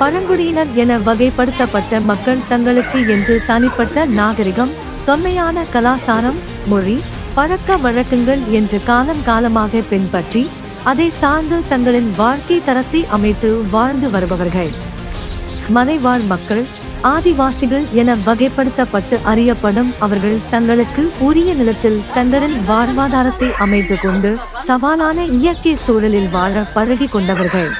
பழங்குடியினர் என வகைப்படுத்தப்பட்ட மக்கள் தங்களுக்கு என்று தனிப்பட்ட நாகரிகம் தொன்மையான கலாசாரம் மொழி பழக்க வழக்கங்கள் என்று காலம் காலமாக பின்பற்றி அதை சார்ந்து தங்களின் வாழ்க்கை தரத்தை அமைத்து வாழ்ந்து வருபவர்கள். மலைவாழ் மக்கள் ஆதிவாசிகள் என வகைப்படுத்தப்பட்டு அறியப்படும் அவர்கள் தங்களுக்கு உரிய நிலத்தில் தங்களின் வாழ்வாதாரத்தை அமைத்து கொண்டு சவாலான இயற்கை சூழலில் வாழ பழகி கொண்டவர்கள்.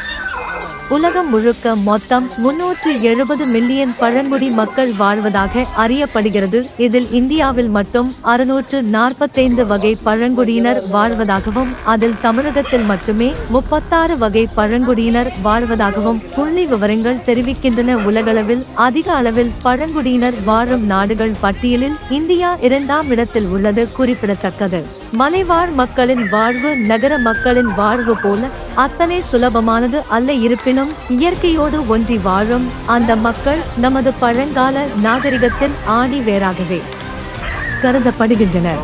உலகம் முழுக்க மொத்தம் முன்னூற்று எழுபது மில்லியன் பழங்குடி மக்கள் வாழ்வதாக அறியப்படுகிறது. இதில் இந்தியாவில் மட்டும் அறுநூற்று நாற்பத்தைந்து வகை பழங்குடியினர் வாழ்வதாகவும் அதில் தமிழகத்தில் மட்டுமே முப்பத்தாறு வகை பழங்குடியினர் வாழ்வதாகவும் புள்ளி விவரங்கள் தெரிவிக்கின்றன. உலகளவில் அதிக அளவில் பழங்குடியினர் வாழும் நாடுகள் பட்டியலில் இந்தியா இரண்டாம் இடத்தில் உள்ளது குறிப்பிடத்தக்கது. மலைவாழ் மக்களின் வாழ்வு நகர மக்களின் வாழ்வு போல அத்தனை சுலபமானது அல்ல. இருப்பினும் இயற்கையோடு ஒன்றி வாழும் அந்த மக்கள் நமது பழங்கால நாகரிகத்தின் ஆணி வேறாகவே கருதப்படுகின்றனர்.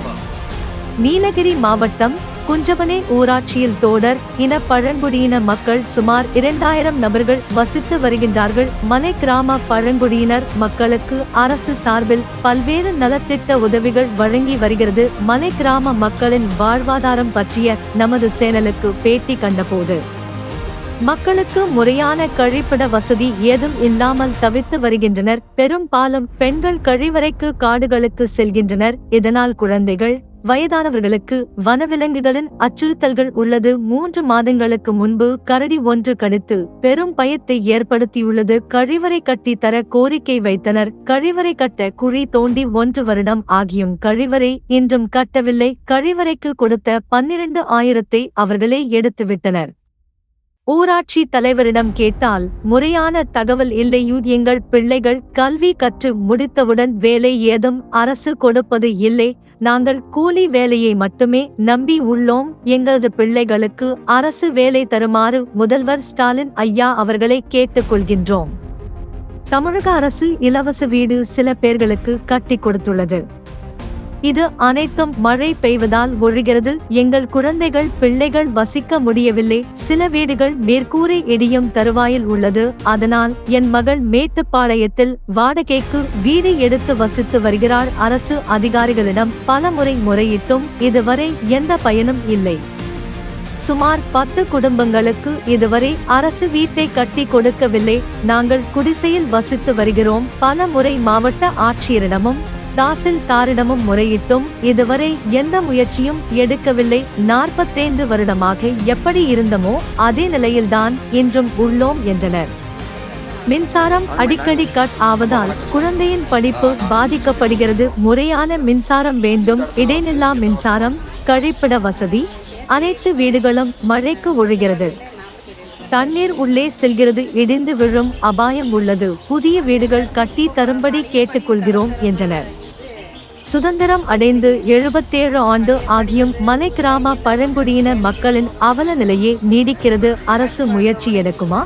நீலகிரி மாவட்டம் குஞ்சபனே ஊராட்சியில் தோடர் இன பழங்குடியின மக்கள் சுமார் இரண்டாயிரம் நபர்கள் வசித்து வருகின்றார்கள். மலை கிராம பழங்குடியினர் மக்களுக்கு அரசு சார்பில் பல்வேறு நலத்திட்ட உதவிகள் வழங்கி வருகிறது. மலை கிராம மக்களின் வாழ்வாதாரம் பற்றிய நமது சேனலுக்கு பேட்டி கண்டபோது மக்களுக்கு முறையான கழிப்பிட வசதி ஏதும் இல்லாமல் தவித்து வருகின்றனர். பெரும்பாலும் பெண்கள் கழிவறைக்கு காடுகளுக்கு செல்கின்றனர். இதனால் குழந்தைகள் வயதானவர்களுக்கு வனவிலங்குகளின் அச்சுறுத்தல்கள் உள்ளது. மூன்று மாதங்களுக்கு முன்பு கரடி ஒன்று கடித்து பெரும் பயத்தை ஏற்படுத்தியுள்ளது. கழிவறை கட்டி தர கோரிக்கை வைத்தனர். கழிவறை கட்ட குழி தோண்டி ஒன்று வருடம் ஆகியும் கழிவறை இன்றும் கட்டவில்லை. கழிவறைக்கு கொடுத்த பன்னிரண்டு ஆயிரத்தை அவர்களே எடுத்துவிட்டனர். ஊராட்சி தலைவரிடம் கேட்டால் முறையான தகவல் இல்லையூ எங்கள் பிள்ளைகள் கல்வி கற்று முடித்தவுடன் வேலை ஏதும் அரசு கொடுப்பது இல்லை நாங்கள் கூலி வேலையை மட்டுமே நம்பி உள்ளோம் எங்களது பிள்ளைகளுக்கு அரசு வேலை தருமாறு முதல்வர் ஸ்டாலின் ஐயா அவர்களை கேட்டுக்கொள்கின்றோம். தமிழக அரசு இலவச வீடு சில பேர்களுக்கு கட்டி கொடுத்துள்ளது. இது அனைத்தும் மழை பெய்வதால் ஒழுகிறது. எங்கள் குழந்தைகள் பிள்ளைகள் வசிக்க முடியவில்லை. சில வீடுகள் மேற்கூரை இடியும் தருவாயில் உள்ளது. அதனால் என் மகள் மேட்டுப்பாளையத்தில் வாடகைக்கு வீடு எடுத்து வசித்து வருகிறார் அரசு அதிகாரிகளிடம் பலமுறை முறையிட்டும் இதுவரை எந்த பயனும் இல்லை. சுமார் பத்து குடும்பங்களுக்கு இதுவரை அரசு வீட்டை கட்டி கொடுக்கவில்லை. நாங்கள் குடிசையில் வசித்து வருகிறோம். பல முறை மாவட்ட ஆட்சியரிடமும் தாசில்தாரிடமும் முறையிட்டும் இதுவரை எந்த முயற்சியும் எடுக்கவில்லை. நாற்பத்தைந்து வருடமாக எப்படி இருந்தமோ அதே நிலையில்தான் இன்றும் உள்ளோம் என்றனர். மின்சாரம் அடிக்கடி கட் ஆவதால் குழந்தையின் படிப்பு பாதிக்கப்படுகிறது. முறையான மின்சாரம் வேண்டும் இடைநில்லா மின்சாரம் கழிப்பிட வசதி அனைத்து வீடுகளும் மழைக்கு ஒழுகிறது. தண்ணீர் உள்ளே செல்கிறது இடிந்து விழும் அபாயம் உள்ளது. புதிய வீடுகள் கட்டி தரும்படி கேட்டுக்கொள்கிறோம் என்றனர். சுதந்திரம் அடைந்து எழுபத்தேழு ஆண்டு ஆகியும் மலை கிராம பழங்குடியின மக்களின் அவல நிலையே நீடிக்கிறது அரசு முயற்சி எடுக்குமா?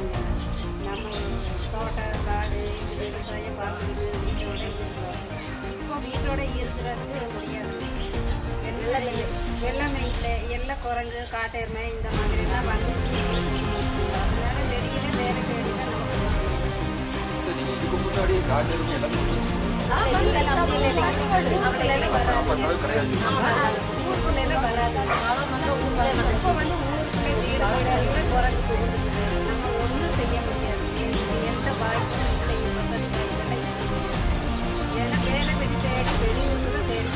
வராதுங்க கிடையாது வராது இப்போ வந்து ஊருக்குள்ள வீடு வீடு குரங்கு புகுந்துக்குது நம்ம ஒன்றும் செய்ய முடியாது எந்த பாதிப்பும் இல்லை வசதி வாய்ப்புகளை ஏன்னா வேலை வெடி தேடி வெளியூருக்கு தான் தேடி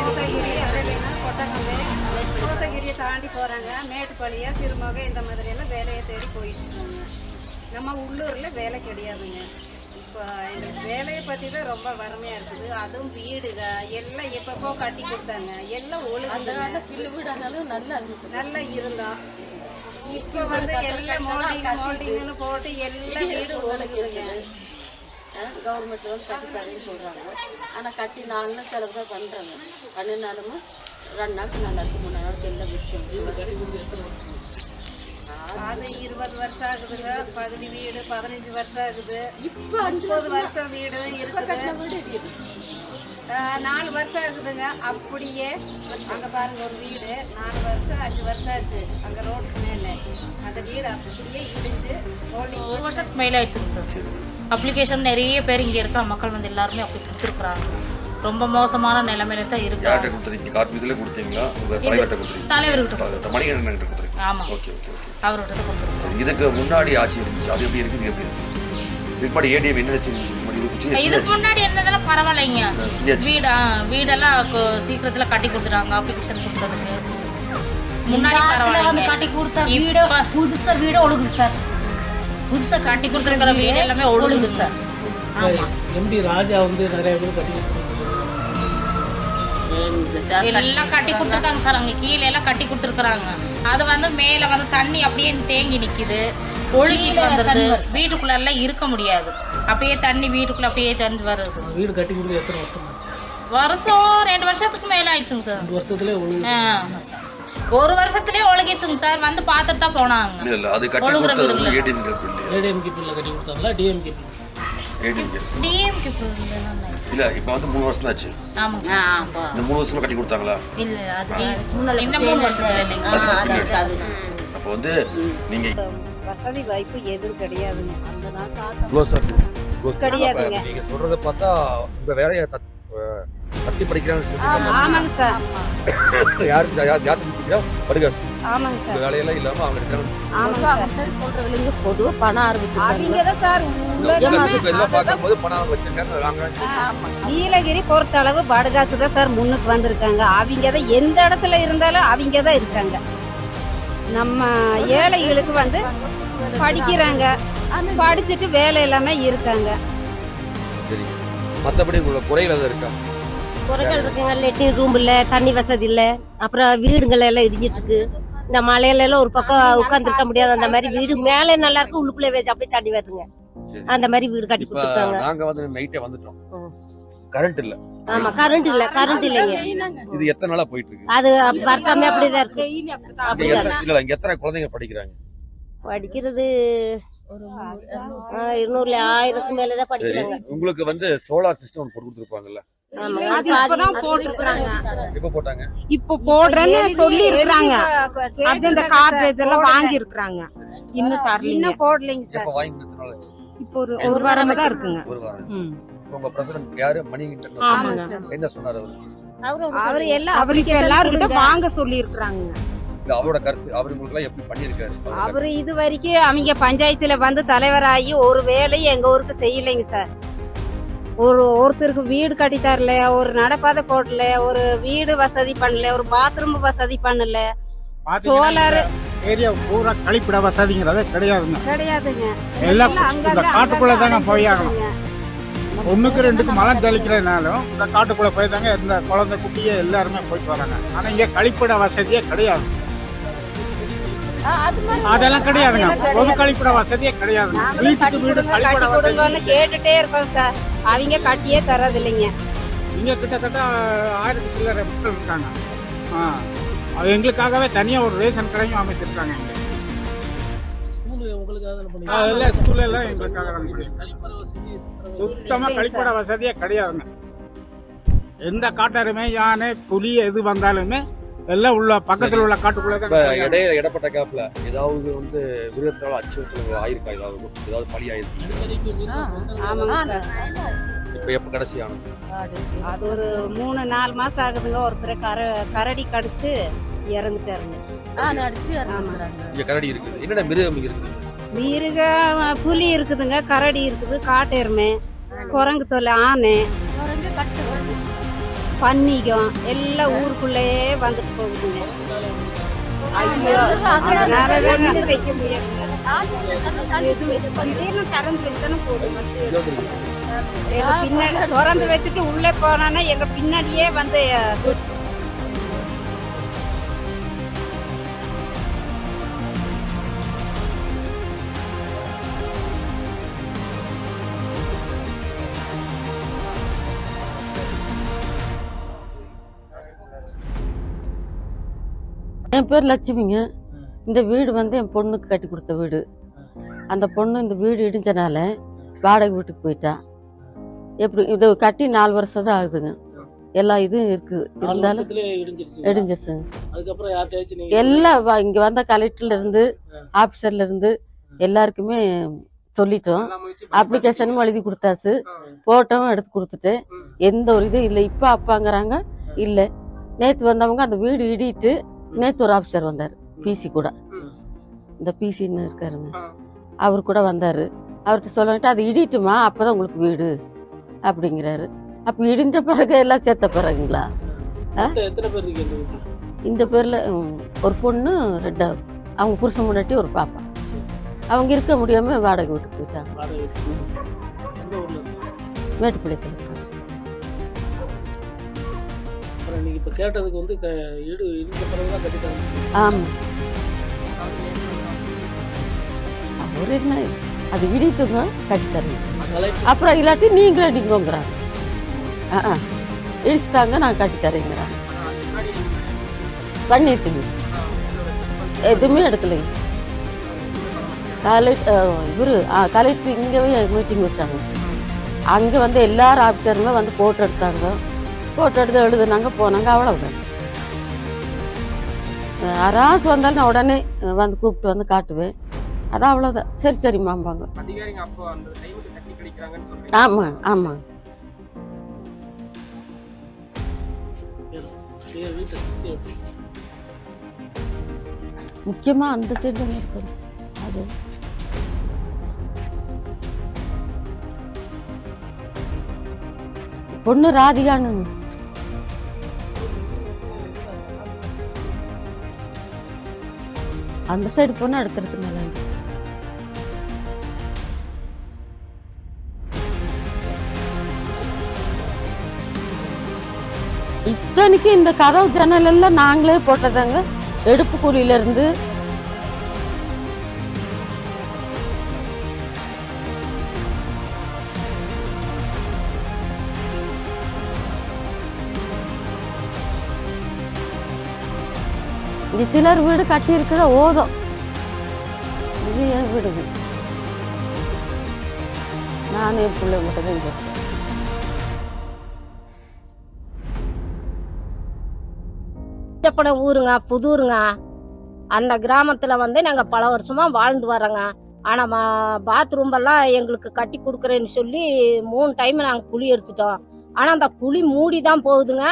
கோத்தகிரி அதை வேணால் கொட்டகம்பே கோத்தகிரியை தாண்டி போகிறாங்க மேட்டுப்பாளையம் சிறுமுகை இந்த மாதிரியெல்லாம் வேலையை தேடி போயிட்டு நம்ம உள்ளூரில் வேலை கிடையாதுங்க. இப்போ எங்களுக்கு வேலையை பற்றி தான் ரொம்ப வறுமையாக இருக்குது. அதுவும் வீடுக எல்லாம் எப்பப்போ கட்டி கொடுத்தாங்க. எல்லாம் ஒழுங்குங்க பில்லு வீடானாலும் நல்லா இருந்துச்சு. நல்லா இருந்தோம் இப்போ வந்து எல்லாம் மோல்டிங் மோல்டிங்னு போட்டு எல்லா வீடும் ஒழுகுதுங்க. கவர்மெண்ட்ல வந்து கட்டி தரேன்னு சொல்றாங்க. ஆனா கட்டி நாலு நாள் செலவு தான் பண்றாங்க. பண்ணினாலும் ரெண்டு நாளுக்கு நல்லா இருக்கு மூணு நாளுக்கு எல்லாம் விற்கும். அது இருபது வருஷம் ஆகுதுங்க. பகுதி வீடு பதினஞ்சு வருஷம் ஆகுது. இப்போ முப்பது வருஷம் வீடு இருக்குது. நாலு வருஷம் இருக்குதுங்க அப்படியே அங்கே பாருங்க ஒரு வீடு. நாலு வருஷம் அஞ்சு வருஷம் ஆச்சு. அங்கே ரோட்டுக்கு மேலே. அந்த வீடு அப்படியே இடிஞ்சு ஒரு வருஷத்துக்கு மேலே ஆயிடுச்சுங்க சார். அப்ளிகேஷன் நிறைய பேர் இங்கே இருக்கிற மக்கள் வந்து எல்லாருமே அப்படி கொடுத்துருக்குறாங்க. ரொம்ப மோசமான நிலைமையில தான் இருக்கு யார்கிட்ட கொடுத்துருக்கீங்க? கார்பீதில் கொடுத்தீங்களா? உங்க தலைவர்கிட்ட கொடுத்துருக்கீங்க தலைவர்கிட்ட மணிகண்டன் கிட்ட கொடுத்துருக்கீங்க. ஆமாம் ஓகே ஓகே ஓகே. அவர்கிட்ட தான் கொடுத்துருக்கோம். இதுக்கு முன்னாடி ஆட்சி இருந்துச்சு. அது எப்படி இருக்குது இது எப்படி இருக்கு? இதுக்கு முன்னாடி ஏடிஎம் என்ன வச்சிருந்துச்சு இதுக்கு முன்னாடி இருந்ததெல்லாம் பரவாயில்லைங்க. வீடு வீடெல்லாம் சீக்கிரத்துல கட்டி கொடுத்துட்டாங்க. அப்ளிகேஷன் கொடுத்ததுக்கு. முன்னாடி வந்து கட்டி கொடுத்த வீடு புதுசா வீடு ஒழுகுது சார். புதுசா கட்டி கொடுத்துருக்கிற வீடு எல்லாமே ஒழுகுது சார். ஆமா. எம்டி ராஜா வந்து நிறைய பேர் கட்டி எல்லாம் கட்டி கொடுத்துருக்காங்க சார் அங்க கீழே எல்லாம் கட்டி கொடுத்துருக்காங்க அது வந்து மேல வந்து தண்ணி அப்படியே தேங்கி நிக்குது. ஒழுகிட்டு வந்துருது. வீட்டுக்குள்ள எல்லாம் இருக்க முடியாது. அப்படியே தண்ணி வீட்டுக்குள்ள அப்படியே செஞ்சு வருது. வீடு கட்டி கொடுத்து எத்தனை வருஷம் ஆச்சு? வருஷம் ரெண்டு வருஷத்துக்கு மேல ஆயிடுச்சுங்க சார். ரெண்டு வருஷத்துல ஒழுங்கு ஆ. ஒரு வருஷத்துலயே ஒழுகிடுச்சுங்க சார். வந்து பார்த்துட்டு தான் போனாங்க. இல்ல இல்ல அது கட்டி கொடுத்தது ஏடிஎம்கே பில்ல கட்டி கொடுத்தாங்களா டிஎம்கே பில் ஏடிஎம் கேப் டிஎம்கே இல்ல இப்போ வந்து மூணு வருஷம் ஆச்சு ஆமாங்க இந்த மூணு வருஷம் கட்டி கொடுத்தாங்களா? இல்ல அது இன்னும் மூணு வருஷத்துல இல்லைங்க. அது அது பின்னாடி. அது. அப்போ வந்து நீங்க வசதி வாய்ப்பு எதுவும் கிடையாதுங்க. அந்த நாள் கிடையாதுங்க. நீங்க சொல்றத பார்த்தா உங்க வேலையை தட்டி படிக்கிறான்னு ஆமாங்க சார். யார் யார் யார் படிக்கிறா படுகாஸ் ஆமாங்க சார். வேலையெல்லாம் இல்லாம அவங்க இருக்கிறாங்க ஆமாங்க சார் சொல்றதுல பணம் ஆரம்பிச்சிருக்காங்க. அவங்க தான் சார் எல்லாம் பார்க்கும்போது பணம் வச்சிருக்காங்க வாங்க நீலகிரி பொறுத்தளவு படுகாசு தான் சார் முன்னுக்கு வந்திருக்காங்க. அவங்க தான் எந்த இடத்துல இருந்தாலும் அவங்க தான் இருக்காங்க. நம்ம ஏழைகளுக்கு வந்து படிக்கிறாங்க. படிச்சுட்டு வேலை எல்லாமே இருக்காங்க. சரி. மற்றபடி உங்களோட குறைகள் எதாவது இருக்கா? குறைகள் இருக்குங்க லெட்டின் ரூம் இல்ல தண்ணி வசதி இல்ல. அப்புறம் வீடுகள் எல்லாம் இடிஞ்சிட்டு இருக்கு இந்த மலையில எல்லாம் ஒரு பக்கம் உட்கார்ந்துருக்க முடியாது. அந்த மாதிரி வீடு மேலே நல்லா இருக்கு உள்ளுக்குள்ளே வச்சு அப்படியே தண்ணி வருதுங்க. அந்த மாதிரி வீடு கட்டி இப்ப கொடுத்துருக்காங்க. நாங்க வந்து நைட்டே வந்துட்டோம். கரண்ட் இல்ல. ஆமா கரண்ட் இல்ல கரண்ட் இல்லைங்க. இது எத்தனை நாளா போயிட்டு இருக்கு? அது வருஷமே அப்படிதான் இருக்கு. இல்ல இங்க எத்தனை குழந்தைங்க படிக்கிறாங்க? படிக்கிறது இருநூறுல ஆயிரத்துக்கு மேலதான் படிக்கிறாங்க. உங்களுக்கு வந்து சோலார் சிஸ்டம் போட்டு கொடுத்துருப்பாங்கல்ல? இப்போ போடுறேன்னு சொல்லி இருக்கிறாங்க அது இந்த கார்டு இதெல்லாம் வாங்கி இருக்கிறாங்க இன்னும் இன்னும் போடலைங்க சார்? இப்போ ஒரு ஒரு வாரமா தான் இருக்குங்க. ஒரு வாரம் ஆச்சு. ம். இப்ப உங்க பிரசிடன்ட் யாரு? மணி ஆமாங்க. என்ன சொன்னாரு அவரு? எல்லாம் அவர் இப்ப எல்லாருக்கிட்ட வாங்க சொல்லி இருக்கிறாங்க அவரோட கருத்து அவர் உங்களுக்கு எல்லாம் எப்படி பண்ணிருக்காரு அவரோட அவர் இது வரைக்கும் அவங்க பஞ்சாயத்துல வந்து தலைவராகி ஒரு வேலையும் எங்க ஊருக்கு செய்யலைங்க சார். ஒரு ஒருத்தருக்கு வீடு கட்டி தரல ஒரு நடப்பாதை போடல ஒரு வீடு வசதி பண்ணல ஒரு பாத்ரூம் வசதி பண்ணல. சோலார் ஏரியா பூரா கழிப்பிட வசதிங்கிறதே கிடையாதுங்க. கிடையாதுங்க. எல்லாம் இந்த காட்டுக்குள்ள தாங்க போய் ஆகணும். ஒண்ணுக்கு ரெண்டுக்கு மழை தெளிக்கிறதுனாலும் இந்த காட்டுக்குள்ள போய் தாங்க இந்த குழந்தை குட்டியே எல்லாருமே போயிட்டு வராங்க. ஆனா இங்க கழிப்பிட வசதியே கிடையாது. அதெல்லாம் கிடையாதுங்க. பொது கழிப்பிட வசதியே கிடையாதுங்க வீட்டுக்கு வீடு கழிப்பிட வசதி. கேட்டுட்டே இருக்கோம் சார். அவங்க கட்டியே தரது இல்லைங்க இங்க கிட்டத்தட்ட ஆயிரத்தி சில்லறை மக்கள் இருக்காங்க. ஆ அது எங்களுக்காகவே தனியா ஒரு ரேஷன் கடையும் அமைச்சிருக்காங்க அதெல்லாம் ஸ்கூல்ல எல்லாம் எங்களுக்காக தான் பண்ணிருக்காங்க. கழிப்பறை வசதி சுத்தம் சுத்தமா இல்லைங்க கழிப்பட. வசதியே கிடையாதுங்க. எந்த காட்டாருமே யானை புலி எது வந்தாலுமே எல்லாம் உள்ள பக்கத்துல உள்ள காட்டுக்குள்ள இடையில இடப்பட்ட கேப்ல ஏதாவது வந்து விருதத்தால அச்சுறுத்தல் ஆயிருக்கா? ஏதாவது ஏதாவது பழி ஆயிருக்கு? இப்ப எப்ப கடைசி ஆனது? அது ஒரு மூணு நாலு மாசம் ஆகுதுங்க. ஒருத்தர் கர கரடி கடிச்சு இறந்துட்டாருங்க. இங்க கரடி இருக்குது. என்னென்ன மிருகம் இருக்குது? மிருக புலி இருக்குதுங்க. கரடி இருக்குது. காட்டெருமை குரங்கு தொல்லை ஆனை பன்னிகம் எல்லாம் ஊருக்குள்ளேயே வந்துட்டு போகுதுங்க. ஐயோ அதனால தாங்க. வைக்க முடியாது பின்னாடி திறந்து வச்சுட்டு உள்ளே போனான்னா எங்க பின்னாடியே வந்து என் பேர் லட்சுமிங்க. இந்த வீடு வந்து என் பொண்ணுக்கு கட்டி கொடுத்த வீடு. அந்த பொண்ணு இந்த வீடு இடிஞ்சனால வாடகை வீட்டுக்கு போயிட்டா. எப்படி இது கட்டி நாலு வருஷம் தான் ஆகுதுங்க. எல்லா இதுவும் இருக்கு. இருந்தாலும் இடிஞ்சிருச்சுங்க. எல்லாம் இங்க வந்த கலெக்டர்ல இருந்து ஆபீசர்ல இருந்து எல்லாருக்குமே சொல்லிட்டோம். அப்ளிகேஷனும் எழுதி கொடுத்தாச்சு. போட்டோவும் எடுத்து கொடுத்துட்டு எந்த ஒரு இதுவும் இல்லை. இப்போ அப்பாங்கிறாங்க இல்லை. நேற்று வந்தவங்க அந்த வீடு இடிட்டு நேற்று ஒரு ஆஃபீஸர் வந்தார் பிசி கூட. இந்த பிசின்னு இருக்காருங்க. அவர் கூட வந்தார். அவர்கிட்ட சொல்லிட்டு அது இடிட்டுமா? அப்பதான் உங்களுக்கு வீடு. அப்படிங்கிறாரு. அப்போ இடிஞ்ச பிறகு எல்லாம் சேர்த்த பிறகுங்களா? இந்த பேரில் ஒரு பொண்ணு ரெண்டு அவங்க புருஷன் முன்னாடி ஒரு பாப்பா. அவங்க இருக்க முடியாமல் வாடகை வீட்டுக்கு போயிட்டாங்க. மேட்டுப்பாளையத்தில். அப்புறம் நீங்க இப்ப கேட்டதுக்கு வந்து இடு இடிஞ்ச பிறகுதான் கட்டிட்டாங்க ஆமாம் என்ன? அது இடிட்டுங்க கட்டித்தரேன் அப்புறம் இல்லாட்டி நீங்களே அடிக்கணுங்கிறாங்க ஆ ஆ. இடிச்சுட்டாங்க நான் கட்டித்தரேங்கிறாங்க பண்ணிட்டுங்க. எதுவுமே எடுக்கலைங்க கலெக்டர் இவர் கலெக்டர் இங்கேவே மீட்டிங் வச்சாங்க. அங்கே வந்து எல்லாரும் ஆஃபீஸருமே வந்து ஃபோட்டோ எடுத்தாங்க. ஃபோட்டோ எடுத்து எழுதுனாங்க போனாங்க அவ்வளவுதான். யாராச்சும் வந்தாலும் நான் உடனே வந்து கூப்பிட்டு வந்து காட்டுவேன். அதான் அவ்வளோதான் சரி சரிம்மாம்பாங்க ஆமாம் ஆமாம்? முக்கியமாக அந்த சைடு தானே இருக்குது அது. பொண்ணு ராதிகான்னு அந்த சைடு போனால் அடுத்தடுத்து மேலே இத்தனைக்கு இந்த கதவு ஜன்னல் எல்லாம் நாங்களே போட்டதாங்க. எடுப்பு கூலியில இங்க சிலர் வீடு கட்டி இருக்கிற ஓதம். இது என் வீடு? நானும் என் பிள்ளை மட்டும் தான் இங்க இருக்கேன். ஊருங்க புதூருங்க அந்த கிராமத்துல வந்து நாங்க பல வருஷமா வாழ்ந்து வரோங்க ஆனா பாத்ரூம் எல்லாம் எங்களுக்கு கட்டி கொடுக்குறேன்னு சொல்லி மூணு டைம் நாங்க குழி எடுத்துட்டோம். ஆனா அந்த குழி மூடி தான் போகுதுங்க.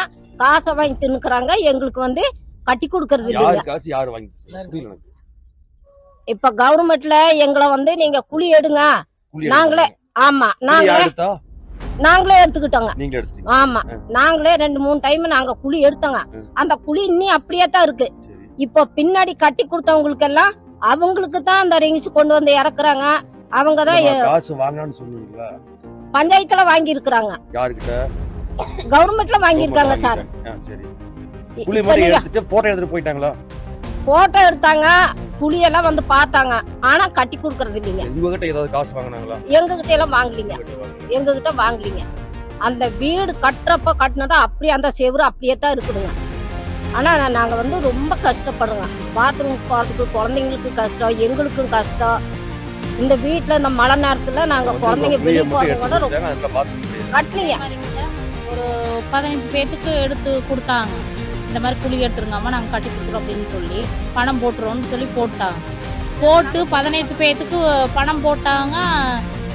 காசை வாங்கி தின்னுக்குறாங்க. எங்களுக்கு வந்து கட்டி கொடுக்கறது யாரு இல்லைங்க காசு யாரு வாங்கி புரியல எனக்கு. இப்ப கவர்மெண்ட்ல எங்களை வந்து நீங்க குழி எடுங்க. நாங்களே. ஆமா நாங்களே நாங்களே எடுத்துக்கிட்டோங்க. ஆமா. நாங்களே ரெண்டு மூணு டைம் நாங்க குழி எடுத்தோங்க. அந்த குழி இன்னும் அப்படியே தான் இருக்கு. இப்போ பின்னாடி கட்டி கொடுத்தவங்களுக்கு எல்லாம் அவங்களுக்கு தான் அந்த ரிங்ஸ் கொண்டு வந்து இறக்குறாங்க. அவங்க தான் காசு வாங்கலாம்னு சொன்னீங்களா பஞ்சாயத்துல வாங்கி இருக்கிறாங்க யாருக்கிட்ட? கவர்மெண்ட்ல வாங்கியிருக்காங்க சார் ஆ, சரி. புலி மாதிரி எடுத்துட்டு போட்டோ எடுத்துட்டு போயிட்டாங்களா? போட்டோ எடுத்தாங்க புளியெல்லாம் வந்து பார்த்தாங்க. ஆனா கட்டி கொடுக்கறது இல்லைங்க. உங்ககிட்ட ஏதாவது காசு வாங்கினாங்களா? எங்க கிட்ட எல்லாம் வாங்கலீங்க. எங்க கிட்ட வாங்கலீங்க. அந்த வீடு கட்டுறப்ப கட்டினதா அப்படியே அந்த செவுரு அப்படியே தான் இருக்குதுங்க. ஆனா நா- நாங்க வந்து ரொம்ப கஷ்டப்படுறோங்க. பாத்ரூம் போறதுக்கு குழந்தைங்களுக்கு கஷ்டம் எங்களுக்கும் கஷ்டம். இந்த வீட்டுல இந்த மழை நேரத்துல நாங்க குழந்தைங்க வெளியே போறத விட ரொம்ப கட்டலீங்க. ஒரு பதினஞ்சு பேர்த்துக்கு எடுத்து கொடுத்தாங்க. இந்த மாதிரி குழி எடுத்துருங்கம்மா நாங்கள் கட்டி கொடுக்குறோம் அப்படின்னு சொல்லி பணம் போட்டுருவோம்னு சொல்லி போட்டாங்க. போட்டு பதினஞ்சு பேர்த்துக்கு பணம் போட்டாங்க.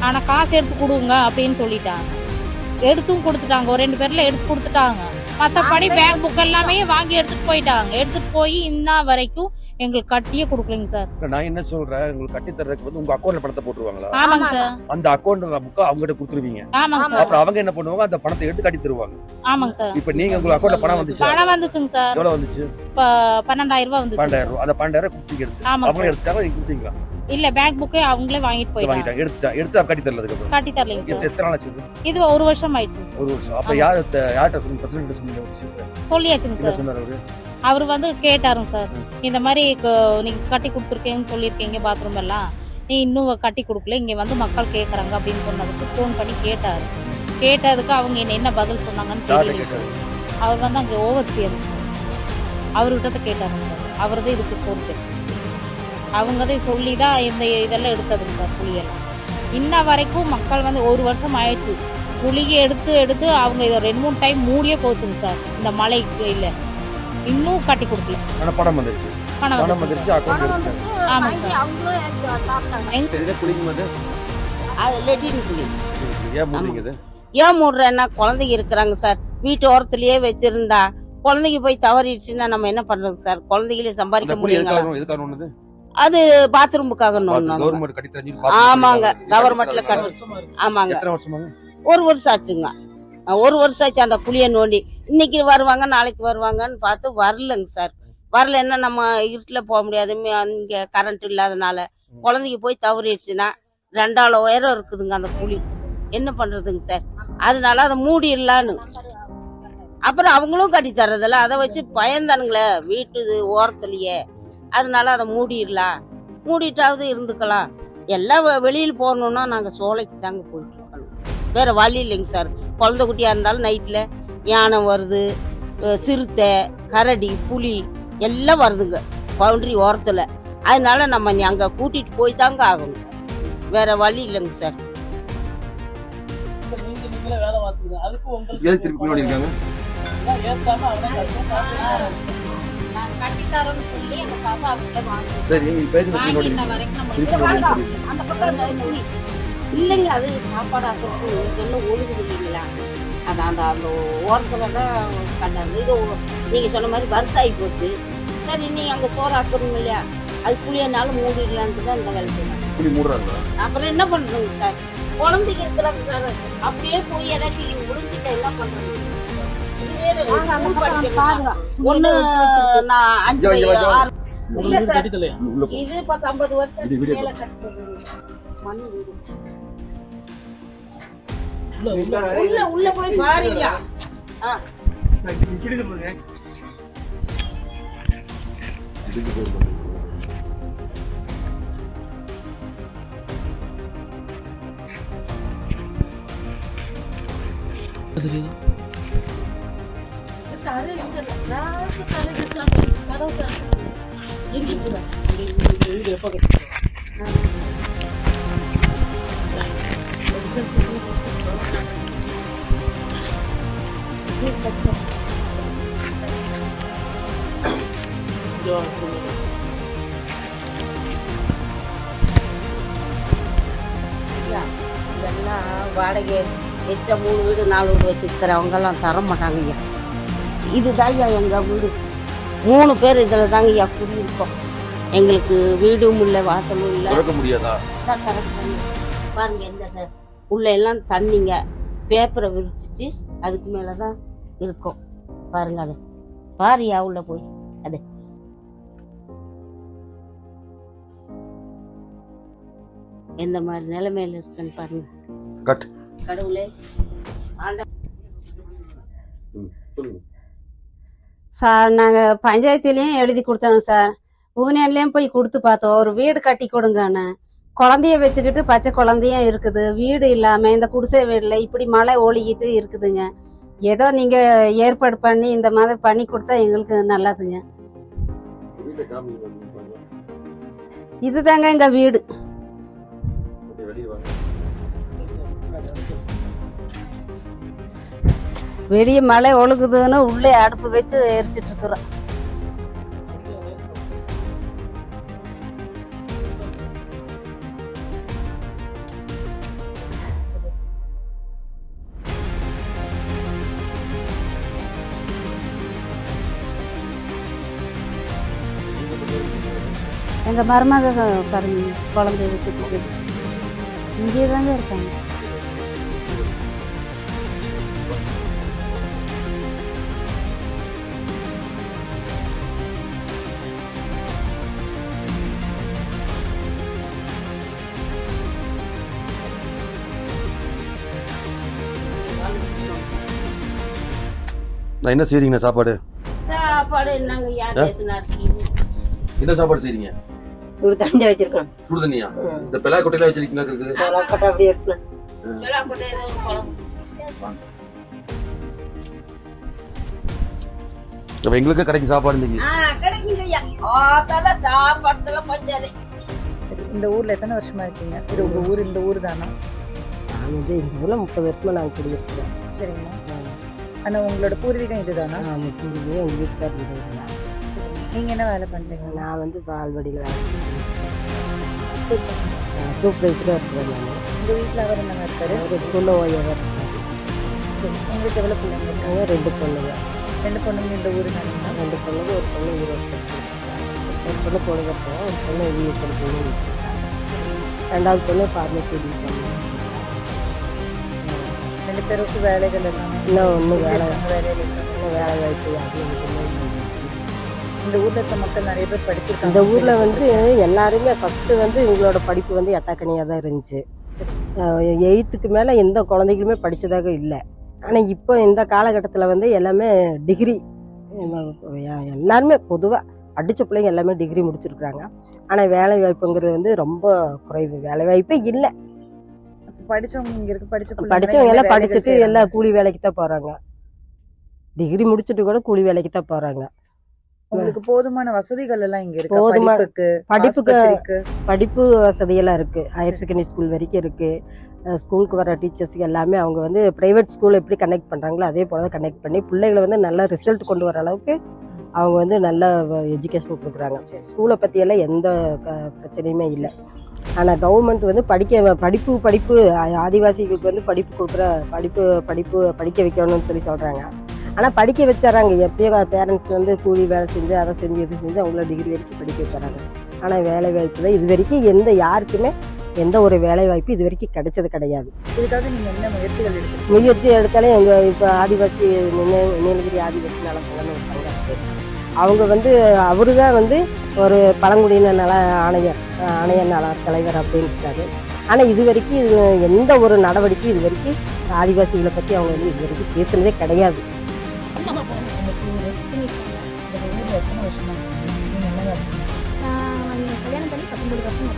ஆனால் காசு எடுத்து கொடுங்க அப்படின்னு சொல்லிட்டாங்க. எடுத்தும் கொடுத்துட்டாங்க. ஒரு ரெண்டு பேர்ல எடுத்து கொடுத்துட்டாங்க. மற்றபடி பேங்க் புக் எல்லாமே வாங்கி எடுத்துட்டு போயிட்டாங்க. எடுத்துட்டு போய் இன்ன வரைக்கும் எங்களுக்கு கட்டியே கொடுக்கலைங்க சார். இல்ல, நான் என்ன சொல்றேன்? உங்களுக்கு கட்டி தர்றதுக்கு வந்து உங்க அக்கௌண்ட்ல பணத்தை போட்டுருவாங்களா? ஆமாங்க சார். அந்த அக்கௌண்ட் புக்கை அவங்க கிட்ட கொடுத்துருவீங்க. ஆமாங்க சார். அப்புறம் அவங்க என்ன பண்ணுவாங்க? அந்த பணத்தை எடுத்து கட்டி தருவாங்க. ஆமாங்க சார். இப்ப நீங்க உங்க அக்கௌண்ட்ல பணம் வந்துச்சு? பணம் வந்துச்சுங்க சார். எவ்வளவு வந்துச்சு? பன்னெண்டாயிரம் ரூபாய் வந்துச்சு பன்னெண்டாயிரம் ரூபாய். அந்த பன்னெண்டாயிரம் கொடுத்தீங்க எடுத்து. ஆமாங்க அவங்க எடுத்தாங்க நீங்க கொடுத்தீங்களா? இல்ல பேங்க் புக்கே அவங்களே வாங்கிட்டு போயிட்டாங்க. வாங்கிட்டாங்க. எடுத்துட்டா எடுத்து கட்டி தரல அதுக்கப்புறம். கட்டி தரலைங்க இது சார். எத்தனை நாள் ஆச்சு இது? ஒரு வருஷம் ஆயிடுச்சுங்க சார். ஒரு வருஷம். அப்ப. யார் யார்கிட்ட சொன்னீங்க ஒரு விஷயத்த சொல்லியாச்சுங்க சார். சொன்னார் அவரு வந்து கேட்டாருங்க சார் இந்த மாதிரி க- நீங்க கட்டி கொடுத்துருக்கேன்னு சொல்லியிருக்கீங்க பாத்ரூம் எல்லாம். நீ இன்னும் கட்டி கொடுக்கல இங்க வந்து மக்கள் கேக்குறாங்க அப்படின்னு சொன்னதுக்கு ஃபோன் பண்ணி கேட்டாரு. கேட்டதுக்கு அவங்க என்ன என்ன பதில் சொன்னாங்கன்னு தெரியல அவர் வந்து அங்கே ஓவர்சியர் அவர்கிட்ட கேட்டாருங்க சார். அவர் தான் இதுக்கு பொறுப்பு அவங்க தான் சொல்லி தான் இந்த இதெல்லாம் எடுத்ததுங்க சார் புளியெல்லாம் இன்ன வரைக்கும் மக்கள் வந்து ஒரு வருஷம் ஆயிடுச்சு. குளிகை எடுத்து எடுத்து அவங்க இதை ரெண்டு மூணு டைம் மூடியே போச்சுங்க சார் இந்த மழைக்கு இல்லை. இன்னும் கட்டி கொடுக்கல. ஆனால் பணம் வந்துருச்சு. பணம் வந்துருச்சு. அக்கௌண்ட் இருக்கு ஆமாம் சார். அவங்களும் சாப்பிட்டாங்க இதை குளிக்கும் போது அது? லெட்டின் குழி ஏன் மூடுறீங்க இது? ஏன் மூடுறேன்னா குழந்தைங்க இருக்கிறாங்க சார். வீட்டு ஓரத்துலயே வச்சிருந்தா குழந்தைங்க போய் தவறிடுச்சுன்னா நம்ம என்ன பண்றது சார்? குழந்தைகளே சம்பாதிக்க ஒண்ணுது அது பாத்ரூமுக்காக தரஞ்சு ஆமாங்க. கவர்மெண்ட்ல கட்டு ஆமாங்க. ஒரு வருஷம் ஆச்சுங்க. ஒரு வருஷம் ஆச்சு அந்த குழியை நோண்டி. இன்னைக்கு வருவாங்க நாளைக்கு வருவாங்கன்னு பார்த்து வரலங்க சார். வரலன்னா நம்ம இருட்டில் போக முடியாது. இங்க கரண்ட் இல்லாதனால. குழந்தைக்கு போய் தவறிடுச்சுன்னா ரெண்டாள உயரம் இருக்குதுங்க அந்த குழி என்ன பண்றதுங்க சார்? அதனால அதை மூடிடலான்னு அப்புறம் அவங்களும் கட்டி தர்றதில்ல. அதை வச்சு பயந்தானுங்களே வீட்டு ஓரத்துலயே. அதனால அதை மூடிடலாம். மூடிட்டாவது இருந்துக்கலாம். எல்லாம் வெளியில் போகணுன்னா நாங்கள் சோலைக்கு தாங்க போயிட்டு இருக்கோம் வேற வழி இல்லைங்க சார். குழந்தை குட்டியாக இருந்தாலும் நைட்டில் யானை வருது சிறுத்தை கரடி புலி எல்லாம் வருதுங்க பவுண்டரி ஓரத்தில். அதனால நம்ம அங்கே கூட்டிகிட்டு போய் தாங்க ஆகணும். வேற வழி இல்லைங்க சார். சரி இல்லைங்க அது சாப்பாடு ஆக்கிறதுக்கு இதெல்லாம் ஒழுகுது இல்லைங்களா? அது அந்த அந்த ஓரத்தில் தான் கண்டாங்க இது ஒ- நீங்க சொன்ன மாதிரி வருஷாகி போச்சு. சரி நீ அங்கே சோறு ஆக்கணும் இல்லையா? அது புளியனாலும் மூடிடலான்ட்டு தான் இந்த வேலை செய்யணும் அப்புறம் என்ன பண்றோங்க சார்? குழந்தைங்க இருக்கிறாங்க சார். அப்படியே போய் ஏதாச்சும் விழுந்துட்டா என்ன படிக்கணும். ஒண்ணு நான் அஞ்சு. ஆறு. இல்ல சார். இது பத்து ஐம்பது வீடு மேல கட்டுறது. மண் வீடு உள்ள உள்ள போய் பாருங்க ஆ இடிஞ்சு போயிருக்கும். இதெல்லாம் வாடகை எட்ட மூணு வீடு நாலு வீடு வச்சுருக்கிறவங்க எல்லாம் தர மாட்டாங்க ஐயா இதுதான் ஐயா எங்க வீடு. மூணு பேர் இதில் தாங்க ஐயா குடியிருக்கோம். எங்களுக்கு வீடும் இல்லை வாசலும் இல்லை. திறக்க முடியாதா. பாருங்க எந்த உள்ள எல்லாம் தண்ணிங்க பேப்பரை விரிச்சிட்டு அதுக்கு மேலே தான் இருக்கும். பாருங்க அது. பாரியா உள்ள போய். அது. எந்த மாதிரி நிலைமையில இருக்குன்னு பாருங்க. கட். கடவுளே. சார் நாங்கள் பஞ்சாயத்துலேயும் எழுதி கொடுத்தாங்க சார். யூனியன்லேயும் போய் கொடுத்து பார்த்தோம். ஒரு வீடு கட்டி கொடுங்கன்னு. குழந்தைய வச்சுக்கிட்டு பச்சை குழந்தையும் இருக்குது. வீடு இல்லாமல் இந்த குடிசை வீட்டில் இப்படி மழை ஒழிக்கிட்டு இருக்குதுங்க. ஏதோ நீங்கள் ஏற்பாடு பண்ணி இந்த மாதிரி பண்ணி கொடுத்தா எங்களுக்கு நல்லதுங்க. இதுதாங்க எங்கள் வீடு. வெளியே மழை ஒழுகுதுன்னு உள்ளே அடுப்பு வச்சு எரிச்சிட்டு இருக்கிறோம். எங்கள் மருமக பாருங்க குழந்தைய வச்சுட்டு இருக்குது இங்கே தாங்க இருக்காங்க. என்ன செய்றீங்கண்ணா சாப்பாடு? சாப்பாடு என்னங்க யார் ஆ? பேசினார்? என்ன சாப்பாடு செய்றீங்க? சுடு தண்ணி வச்சிருக்கோம் சுடு தண்ணியா? இந்த பெலா கொட்டையில வச்சிருக்கீங்களா இருக்குது கொட்டை அப்படியே இருக்கு அப்ப எங்களுக்கு கிடைக்கும் சாப்பாடு இன்னைக்கு? கிடைக்குங்க ஐயா ஆத்தால சாப்பாட்டுல பஞ்சாலே சரி இந்த ஊர்ல எத்தனை வருஷமா இருக்கீங்க? இது உங்க ஊர் இந்த ஊர் தானா? நான் வந்து இந்த ஊரில் முப்பது வருஷமாக நான் குடியிருக்கிறேன் சரிங்கம்மா ஆனால் உங்களோட பூர்வீகம் இதுதானா? ஆமாம் குடியே எங்கள் வீட்டுக்கார் வீடு இல்லை நீங்கள் என்ன வேலை பண்ணுறீங்க நான் வந்து பால்வடியில் வேலை சூப்பர்வைசராக இருக்கிறேன் நான். உங்கள் வீட்டில் அவர் என்னங்க இருக்காரு ஒரு ஸ்கூலில் ஓய்வாக இருக்காரு உங்களுக்கு எவ்வளோ பிள்ளைங்க இருக்காங்க ரெண்டு பொண்ணுங்க. ரெண்டு பொண்ணுங்க இந்த ஊர் நினைங்களா ரெண்டு பொண்ணுங்க ஒரு பொண்ணு ஈரோடு ஒரு பொண்ணு கொடுக்கப்போ ஒரு பொண்ணு விஹெச்எல் பொண்ணு ரெண்டாவது பொண்ணு ஃபார்மசி ரெண்டு பேருக்கு வேலைகள் எல்லாமே இன்னும் ஒன்றும் வேலை இன்னும் வேலை வாய்ப்பு யாரும். இந்த ஊரில் இருக்க மக்கள் நிறைய பேர் படிச்சிருக்காங்க. இந்த ஊரில் வந்து எல்லாருமே ஃபஸ்ட்டு வந்து இவங்களோட படிப்பு வந்து எட்டாக்கனியாக தான் இருந்துச்சு. எயித்துக்கு மேலே எந்த குழந்தைகளுமே படித்ததாக இல்லை. ஆனால் இப்போ இந்த காலகட்டத்தில் வந்து எல்லாமே டிகிரி எல்லாருமே பொதுவாக படித்த பிள்ளைங்க எல்லாமே டிகிரி முடிச்சிருக்கிறாங்க. ஆனால் வேலை வாய்ப்புங்கிறது வந்து ரொம்ப குறைவு. வேலை வாய்ப்பே இல்லை. படிச்சவங்க இங்க இருக்க படிச்ச படித்தவங்க எல்லாம் படிச்சுட்டு? எல்லாம் கூலி வேலைக்கு தான் போகிறாங்க டிகிரி முடிச்சுட்டு கூட கூலி வேலைக்கு தான் போகிறாங்க உங்களுக்கு போதுமான வசதிகள் எல்லாம் இங்க இருக்கு? போதுமான படிப்புக்கு படிப்பு வசதியெல்லாம் இருக்குது ஹையர் செகண்டரி ஸ்கூல் வரைக்கும் இருக்குது ஸ்கூலுக்கு வர டீச்சர்ஸுக்கு எல்லாமே அவங்க வந்து ப்ரைவேட் ஸ்கூல் எப்படி கனெக்ட் பண்ணுறாங்களோ அதே போல் தான் கனெக்ட் பண்ணி பிள்ளைகளை வந்து நல்ல ரிசல்ட் கொண்டு வர அளவுக்கு அவங்க வந்து நல்ல எஜுகேஷன் கொடுக்குறாங்க. ஸ்கூலை பற்றியெல்லாம் எந்த பிரச்சனையுமே இல்லை. ஆனால் கவர்மெண்ட் வந்து படிக்க படிப்பு படிப்பு ஆதிவாசிகளுக்கு வந்து படிப்பு கொடுக்குற படிப்பு படிப்பு படிக்க வைக்கணும்னு சொல்லி சொல்கிறாங்க ஆனால் படிக்க வச்சிடறாங்க. எப்படியோ பேரண்ட்ஸ் வந்து கூலி வேலை செஞ்சு அதை செஞ்சு இது செஞ்சு அவங்கள டிகிரி வரைக்கும் படிக்க வச்சிடறாங்க. ஆனால் வேலை வாய்ப்பு தான். இது வரைக்கும் எந்த யாருக்குமே எந்த ஒரு வேலை வாய்ப்பு இது வரைக்கும் கிடைச்சது கிடையாது. இதுக்காக என்ன முயற்சிகள் எடுக்கணும் முயற்சி எடுத்தாலே எங்கள் இப்போ ஆதிவாசி நீல- நீலகிரி ஆதிவாசி நலசங்கம்னு ஒரு சங்கம் அவங்க வந்து அவரு தான் வந்து ஒரு பழங்குடியின நல ஆணையர் ஆணையர் நல தலைவர் அப்படின்னு இருக்காரு. ஆனால் இது வரைக்கும் இது எந்த ஒரு நடவடிக்கை இது வரைக்கும் ஆதிவாசிகளை பற்றி அவங்க வந்து இது வரைக்கும் பேசுனதே கிடையாது. எத்தனை வருஷமா நீங்க என்ன வேலை நான் கல்யாணம் பண்ணி பத்தொம்பது வருஷம்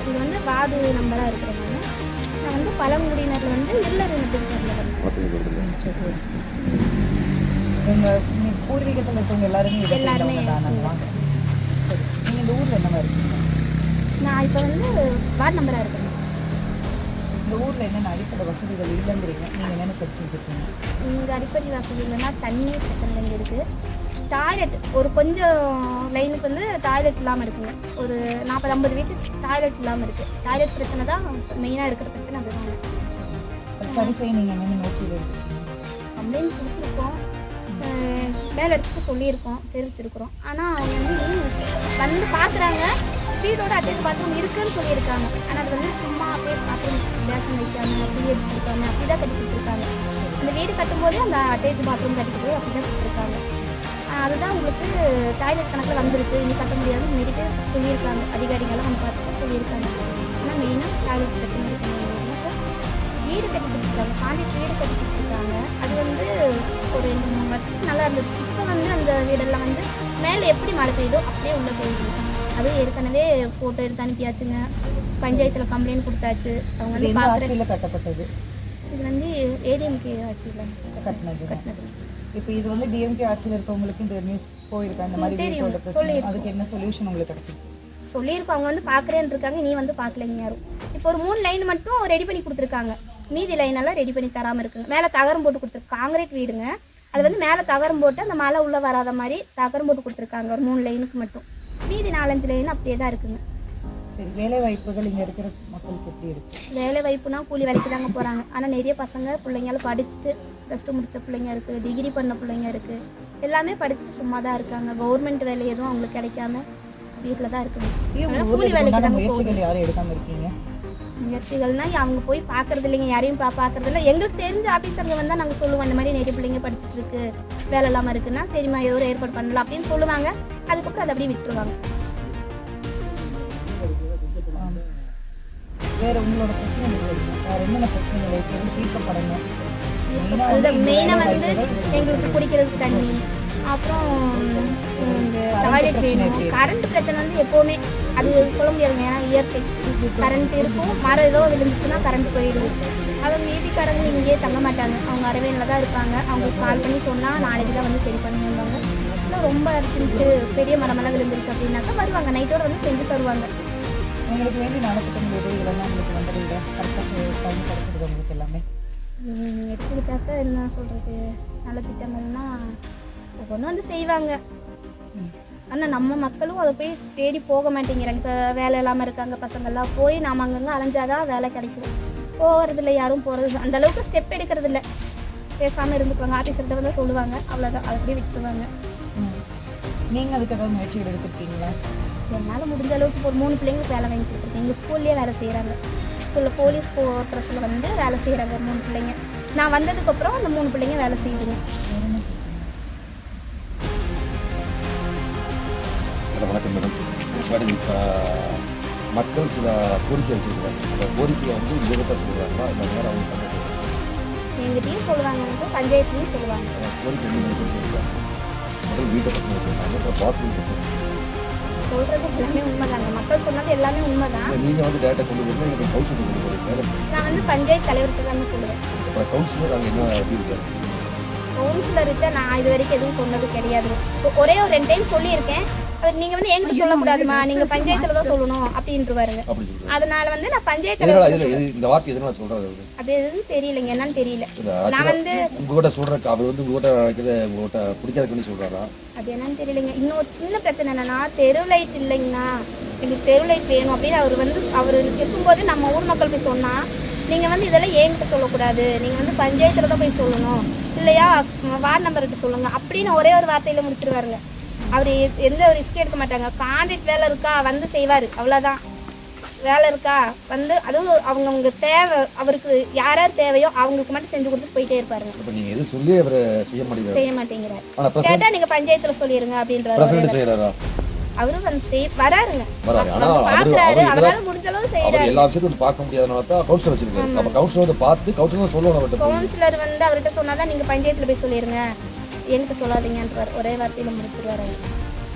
இது வந்து வார்டு நம்பராக இருக்கிறதுனால நான் வந்து பழங்குடியினர் வந்து இல்லற இனத்தை சேர்ந்தவர் உங்க நீ பூர்வீகத்துல இருக்கவங்க எல்லாருமே எல்லாருமே சேர்ந்தவங்க தானாங்களா சரி நீங்க இந்த ஊர்ல என்னவா இருக்கீங்க நான் இப்போ வந்து வார்டு நம்பராக இருக்கிறேன் இந்த ஊர்ல என்னென்ன அடிப்படை வசதிகள் இல்லைங்கிறீங்க? நீங்க என்னென்ன சரி செஞ்சுருக்கீங்க? இங்கே அடிப்படை வசதி இல்லைன்னா தண்ணி பிரச்சனை இங்கே இருக்குது டாய்லெட் ஒரு கொஞ்சம் லைனுக்கு வந்து டாய்லெட் இல்லாமல் இருக்குங்க. ஒரு நாற்பது ஐம்பது வீட்டு டாய்லெட் இல்லாமல் இருக்குது டாய்லெட் பிரச்சனை தான் மெயினாக இருக்கிற பிரச்சனை அதுதான் அது சரி செய்ய நீங்க என்னென்ன எடுத்துருக்கீங்க? கம்ப்ளைண்ட் கொடுத்துருக்கோம். அஹ் மேல் இடத்துக்கு சொல்லியிருக்கோம் தெரிவிச்சிருக்கிறோம். ஆனால் அவங்க வந்து வந்து பார்க்குறாங்க. வீடோட அட்டேஜ் பாத்ரூம் இருக்குன்னு சொல்லியிருக்காங்க. ஆனால் அது வந்து சும்மா அப்படியே பாத்ரூம் பேசன் வைக்காம அப்படியே எடுத்துருக்காங்க அப்படி தான் கட்டி கொடுத்துருக்காங்க அந்த வீடு கட்டும்போதே அந்த அட்டேஜ் பாத்ரூம் கட்டி கொடுத்து அப்படி தான் கொடுத்துருக்காங்க அதுதான் உங்களுக்கு டாய்லெட் கணக்கில் வந்துருச்சு. இனி கட்ட முடியாதுன்னு முன்னாடியே சொல்லியிருக்காங்க. அதிகாரிகள்லாம் வந்து பார்த்து சொல்லியிருக்காங்க. ஆனால் மெயினாக டாய்லெட் பிரச்சனை இருக்காங்க வீடு கட்டி கொடுத்துருக்காங்க கான்ட்ராக்ட் வீடு கட்டி கொடுத்துருக்காங்க அது வந்து ஒரு ரெண்டு மூணு வருஷத்துக்கு நல்லா இருந்தது. இப்போ வந்து அந்த வீடெல்லாம் வந்து மேலே எப்படி மழை பெய்யுதோ அப்படியே உள்ளே போயிருக்காங்க அதுவும் ஏற்கனவே ஃபோட்டோ எடுத்து அனுப்பியாச்சுங்க. பஞ்சாயத்தில் கம்ப்ளைண்ட் கொடுத்தாச்சு. அவங்க வந்து பார்க்குற ஆட்சியில கட்டப்பட்டது? இது வந்து ஏடிஎம்கே ஆட்சியில் கட்டினது. கட்டினது. இப்போ இது வந்து டிஎம்கே ஆட்சியில் இருக்கவங்களுக்கு இந்த நியூஸ் போயிருக்கா. இந்த மாதிரி தெரியும், வீட்டோட பிரச்சனை. சொல்லியிருக்கோம். அதுக்கு என்ன சொல்யூஷன் உங்களுக்கு கிடைச்சிருக்கு சொல்லியிருக்கோம் அவங்க வந்து பார்க்குறேன்னு இருக்காங்க. நீ வந்து பார்க்கலைங்க யாரும். இப்போ ஒரு மூணு லைன் மட்டும் ரெடி பண்ணி கொடுத்துருக்காங்க. மீதி லைன் எல்லாம் ரெடி பண்ணி தராமல் இருக்குங்க மேலே தகரம் போட்டு கொடுத்துருக்கு காங்கிரீட் வீடுங்க. அது வந்து மேலே தகரம் போட்டு அந்த மழை உள்ளே வராத மாதிரி தகரம் போட்டு கொடுத்துருக்காங்க. ஒரு மூணு லைனுக்கு மட்டும். மீதி நாலஞ்சு லைன் அப்படியே தான் இருக்குங்க. சரி வேலை வாய்ப்புகள் இங்க இருக்கிற மக்களுக்கு எப்படி இருக்கு? வேலை வாய்ப்புனா கூலி வேலைக்கு தாங்க போகிறாங்க ஆனால் நிறைய பசங்க பிள்ளைங்கள படிச்சுட்டு ப்ளஸ் டூ முடித்த பிள்ளைங்க இருக்குது டிகிரி பண்ண பிள்ளைங்க இருக்குது எல்லாமே படிச்சுட்டு சும்மா தான் இருக்காங்க. கவர்மெண்ட் வேலை எதுவும் அவங்களுக்கு கிடைக்காம வீட்டில் தான் இருக்குங்க. கூலி வேலைக்கு போகுது. முயற்சிகள் யாரும் இருக்கீங்க? முயற்சிகள்னா அவங்க போய் பார்க்கறது இல்லைங்க. யாரையும் பா பார்க்கறது இல்லை. எங்களுக்கு தெரிஞ்ச ஆஃபீஸருங்க வந்தால் நாங்கள் சொல்லுவோம் இந்த மாதிரி நிறைய பிள்ளைங்க படிச்சுட்டு இருக்கு. வேலை இல்லாமல் இருக்குன்னா சரிம்மா ஏதோ ஒரு ஏற்பாடு பண்ணலாம் அப்படின்னு சொல்லுவாங்க. அதுக்கப்புறம் அதை அப்படியே விட்டுருவாங்க. வேற உங்களோட பிரச்சனைகள் என்னென்ன பிரச்சனைகள் தீர்க்கப்படணும்? மெயினாக வந்து எங்களுக்கு குடிக்கிறதுக்கு தண்ணி அப்புறம் இந்த டாய்லெட் வேணும்? கரண்ட் பிரச்சனை வந்து எப்போவுமே அது சொல்ல முடியாதுங்க ஏன்னா இயற்கை கரண்ட் இருக்கும். மரம் ஏதோ விழுந்துச்சுன்னா கரண்ட் போயிடுது அவங்க ஈபிக்காரங்க இங்கேயே தங்க மாட்டாங்க. அவங்க அரவேனில் தான் இருப்பாங்க. அவங்களுக்கு கால் பண்ணி சொன்னால் நாளைக்கு தான் வந்து சரி பண்ணுவாங்க இல்லை ரொம்ப அர்ஜென்ட்டு பெரிய மரமெல்லாம் விழுந்துருச்சு அப்படின்னாக்கா வருவாங்க. நைட்டோட வந்து செஞ்சு தருவாங்க. உங்களுக்கு வேண்டி நலத்திட்டங்கள் உதவிகளெல்லாம் உங்களுக்கு வந்ததில்லை கரெக்டாக டைம் கிடச்சிடுது உங்களுக்கு எல்லாமே? எடுத்துக்கிட்டாக்க என்ன சொல்கிறது நல்ல திட்டங்கள்னா ஒவ்வொன்றும் வந்து செய்வாங்க. ஆனால் நம்ம மக்களும் அதை போய் தேடி போக மாட்டேங்கிறாங்க. இப்போ வேலை இல்லாமல் இருக்காங்க பசங்கள்லாம். போய் நாம் அங்கங்கே அலைஞ்சாதான் வேலை கிடைக்கும். போகிறதில்ல யாரும் போகிறது அந்த அளவுக்கு ஸ்டெப் எடுக்கிறதில்ல. பேசாமல் இருந்துக்குவாங்க. ஆஃபீஸர்கிட்ட வந்து சொல்லுவாங்க. அவ்வளோதான் அதை அப்படியே விட்டுருவாங்க. நீங்கள் அதுக்கு ஏதாவது முயற்சிகள் எடுத்துருக்கீங்களா? என்னால் முடிஞ்ச அளவுக்கு ஒரு மூணு பிள்ளைங்களுக்கு வேலை வாங்கி கொடுத்துருக்கேன். எங்கள் ஸ்கூல்லேயே வேலை செய்கிறாங்க ஸ்கூலில் போலீஸ் கோட்ரஸில் வந்து வேலை செய்கிறாங்க மூணு பிள்ளைங்க. நான் வந்ததுக்கப்புறம் அந்த மூணு பிள்ளைங்க வேலை செய்யுதுங்க. வணக்கம் மேடம். மக்கள் சில கோரிக்கை வச்சுருக்காங்க அந்த கோரிக்கையை வந்து இந்த விதத்தை சொல்கிறாங்களா இல்லை வேறு அவங்க எங்கிட்டையும் சொல்லுவாங்க. வந்து பஞ்சாயத்துலையும் சொல்லுவாங்க. கோரிக்கை என்ன கோரிக்கை இருக்காங்க முதல் வீட்டை பற்றி சொல்கிறாங்க அப்புறம் பாத்ரூம் பற்றி சொல்கிறது எல்லாமே உண்மைதாங்க மக்கள் சொன்னது எல்லாமே உண்மைதான். நீங்கள் வந்து டேட்டா கொண்டு போகிறீங்க எனக்கு கவுன்சிலர் கொண்டு போகிறீங்க நான் வந்து பஞ்சாயத்து தலைவர்கிட்ட தாங்க சொல்லுவேன். அப்புறம் கவுன்சிலர் அங்கே என்ன எப்படி இருக்காரு? கவுன்சிலர்கிட்ட நான் இது வரைக்கும் எதுவும் சொன்னது கிடையாது. ஒரே ஒரு ரெண்டு டைம் சொல்லியிருக்கேன். அது நீங்கள் வந்து என்கிட்ட சொல்லக்கூடாதுமா. நீங்கள் பஞ்சாயத்தில் தான் சொல்லணும் அப்படின்ட்டுருவாருங்க அப்படி சொல்லுங்கள் அதனால வந்து நான் பஞ்சாயத்து எதனால் தலைவர் இதில் எது இந்த வார்த்தை எதனால் சொல்கிறாரு அவரு? அது எதுவும் தெரியலைங்க. என்னன்னு தெரியல. நான் வந்து உங்ககிட்ட சொல்கிறக்கு அவர் வந்து உங்ககிட்ட நினைக்கிறத உங்ககிட்ட பிடிக்காதுன்னு சொல்கிறாரா அது என்னன்னு தெரியலைங்க. இன்னும் ஒரு சின்ன பிரச்சனை என்னன்னா தெரு லைட் இல்லைங்கண்ணா எங்களுக்கு தெரு லைட் வேணும் அப்படின்னு அவர் வந்து அவர் இருக்கும்போது நம்ம ஊர் மக்கள் போய் சொன்னால் நீங்கள் வந்து இதெல்லாம் என்கிட்ட சொல்லக்கூடாது? நீங்கள் வந்து பஞ்சாயத்தில் தான் போய் சொல்லணும். இல்லையா? வார்டு நம்பர்கிட்ட சொல்லுங்கள் அப்படின்னு ஒரே ஒரு வார்த்தையில் முடிச்சிருவாருங்க. அவர் எந்த ஒரு ரிஸ்க் எடுக்க மாட்டாங்க. கான்ட்ராக்ட் வேலை இருக்கா? வந்து செய்வார். அவ்வளோதான் வேலை இருக்கா? வந்து அதுவும் அவங்கவுங்க தேவை அவருக்கு யார் யார் தேவையோ அவங்களுக்கு மட்டும் செஞ்சு கொடுத்துட்டு போயிட்டே இருப்பாருங்க. இப்போ நீங்கள் எதுவும் சொல்லி அவரை செய்ய மாட்டேங்கிறாரு? செய்ய மாட்டேங்கிறார். ஆனால் பிரசிடண்ட் கேட்டா நீங்க பஞ்சாயத்துல சொல்லிருங்க அப்படின்றாரு. அவரும் வந்து செய் வராருங்க. பாக்குறாரு. அவரு அவரால முடிஞ்ச அளவு செய்யறாரு. எல்லா விஷயத்தையும் பார்க்க முடியாதனால தான் கவுன்சிலர் வச்சிருக்காரு. அப்போ கவுன்சிலர் வந்து பார்த்து கவுன்சிலர் சொல்லணும் அவர்கிட்ட. கவுன்சிலர் வந்து அவர்கிட்ட சொன்னாதான் நீங்க பஞ்சாயத்துல போய் சொல்லிருங்க. என்கிட்ட சொல்லாதீங்கன்றார். ஒரே வார்த்தையில முடிச்சிருவாரு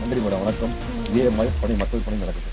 நன்றி மேடம் வணக்கம். இதே மாதிரி பணி மக்கள் பணி நடக்குது.